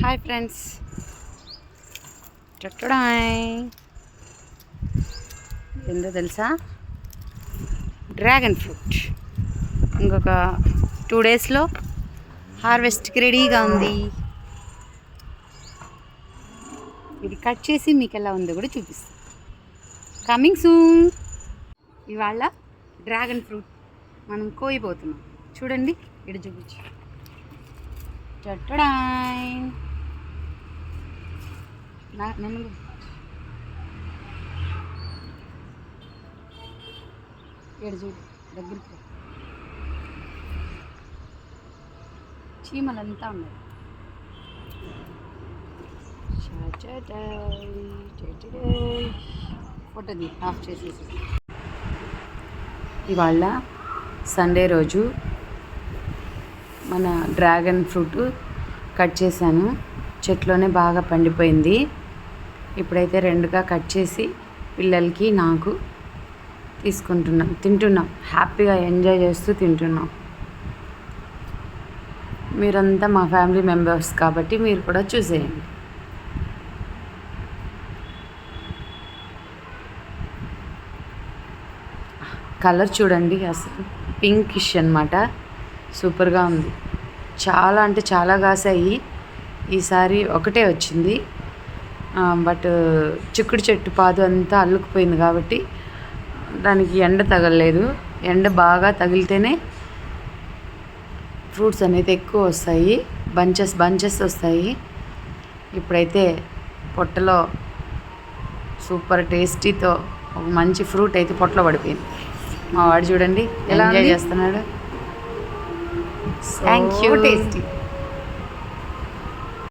Hi friends చుట్టడాయ్ ఏందో తెలుసా? Dragon fruit ఇంకొక టూ డేస్లో హార్వెస్ట్కి రెడీగా ఉంది. ఇది కట్ చేసి మీకు ఎలా ఉందో కూడా చూపిస్తాను. కమింగ్ సూన్ ఇవాళ డ్రాగన్ ఫ్రూట్ మనం కోయిపోతున్నాం చూడండి ఇక్కడ చూపించు. చట్టడాయ్ నా నన్ను కూడా. ఈడ చూడు దగ్గరికి రా. చీమలంతా ఉన్నాయి చటడాయ్, చటడాయ్. ఫోటోది ఆఫ్ చేసేసి ఇవాళ సండే రోజు మన డ్రాగన్ ఫ్రూట్ కట్ చేశాను. చెట్లోనే బాగా పండిపోయింది. ఇప్పుడైతే రెండుగా కట్ చేసి పిల్లలకి నాకు తీసుకుంటున్నాం. తింటున్నాం. హ్యాపీగా ఎంజాయ్ చేస్తూ తింటున్నాం. మీరంతా మా ఫ్యామిలీ మెంబర్స్ కాబట్టి మీరు కూడా చూసేయండి. కలర్ చూడండి అసలు పింకిష్ అనమాట సూపర్గా ఉంది. చాలా అంటే చాలా కాసాయి. ఈసారి ఒకటే వచ్చింది. బట్ చిక్కుడు చెట్టు పాదు అంతా అల్లుకుపోయింది కాబట్టి దానికి ఎండ తగలలేదు. ఎండ బాగా తగిలితేనే ఫ్రూట్స్ అనేది ఎక్కువ వస్తాయి. బంచెస్ బంచెస్ వస్తాయి. ఇప్పుడైతే పొట్టలో సూపర్ టేస్టీతో ఒక మంచి ఫ్రూట్ అయితే పొట్టలో పడిపోయింది. మా వాడు చూడండి ఎలా ఎలా ఎంజాయ్ ఉంది? చేస్తున్నాడు Thank you. టేస్టీ